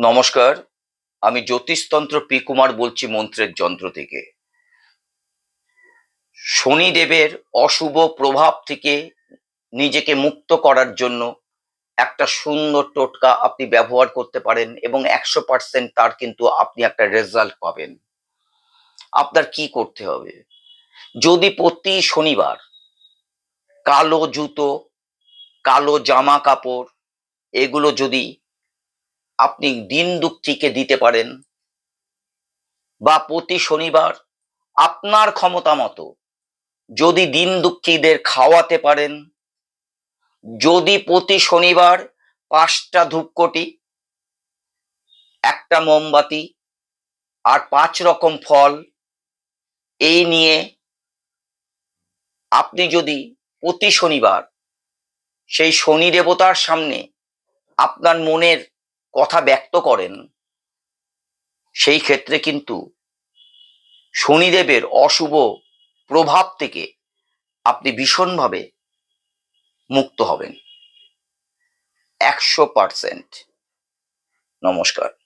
নমস্কার, আমি জ্যোতিষতন্ত্র পি কুমার বলছি মন্ত্রের যন্ত্র থেকে। শনিদেবের অশুভ প্রভাব থেকে নিজেকে মুক্ত করার জন্য একটা সুন্দর টোটকা আপনি ব্যবহার করতে পারেন এবং একশো পার্সেন্ট তার কিন্তু আপনি একটা রেজাল্ট পাবেন। আপনার কি করতে হবে? যদি প্রতি শনিবার কালো জুতো, কালো জামা কাপড়, এগুলো যদি আপনি দিন দুঃখীকে দিতে পারেন বা প্রতি শনিবার আপনার ক্ষমতা মতো যদি দিন দুঃখীদের খাওয়াতে পারেন, যদি প্রতি শনিবার পাঁচটা ধূপকটি, একটা মোমবাতি আর পাঁচ রকম ফল, এই নিয়ে আপনি যদি প্রতি শনিবার সেই শনি দেবতার সামনে আপনার মনের কথা ব্যক্ত করেন, সেই ক্ষেত্রে কিন্তু শনিদেবের অশুভ প্রভাব থেকে আপনি ভীষণভাবে মুক্ত হবেন। একশো পার্সেন্ট। নমস্কার।